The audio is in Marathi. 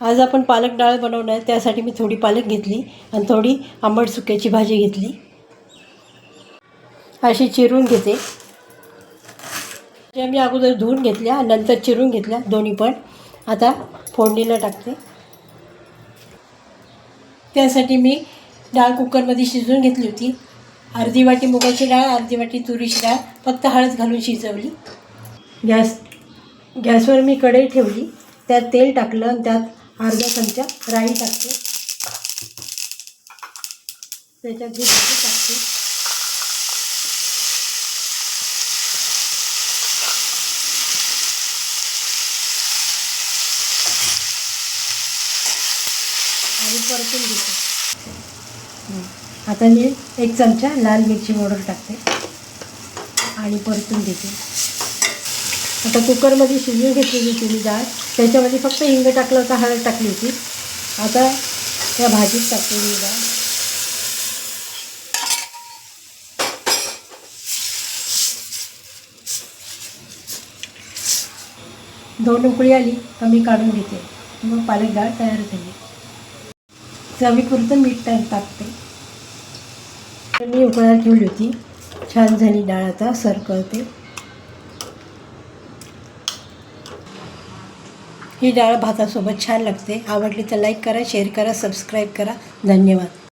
आज आपण पालक डाळ बनवणार आहे त्यासाठी मी थोडी पालक घेतली आणि थोडी आंबट सुक्याची भाजी घेतली. अशी चिरून घेते. त्या मी अगोदर धुवून घेतल्या नंतर चिरून घेतल्या दोन्ही पण. आता फोडणीला टाकते. त्यासाठी मी डाळ कुकरमध्ये शिजवून घेतली होती. अर्धी वाटी मुगाची डाळ अर्धी वाटी तुरीची डाळ फक्त हळद घालून शिजवली. गॅस गॅसवर मी कढई ठेवली. त्यात तेल टाकलं आणि त्यात अर्धा चमचा राई टाकते. त्याच्यात जी भाजी टाकते. आणि परतून घेते. आता मी एक चमचा लाल मिरची पावडर टाकते. आणि परतून घेते. आता कुकरमध्ये शिजून घेतलेली होती मी डाळ. त्याच्यामध्ये फक्त हिंग टाकलं होतं हळद टाकली होती. आता त्या भाजीत टाकलेली डाळ. दोन उकळी आली का मी काढून घेते. मग पालक डाळ तयार झाली. चवीपुरतं मीठ टाक टाकते. तर मी उकळायला ठेवली होती. छान झाली डाळ आता सर करते ही डाळ भातासोबत छान लागते. आवडली तर लाईक करा शेअर करा सबस्क्राईब करा. धन्यवाद.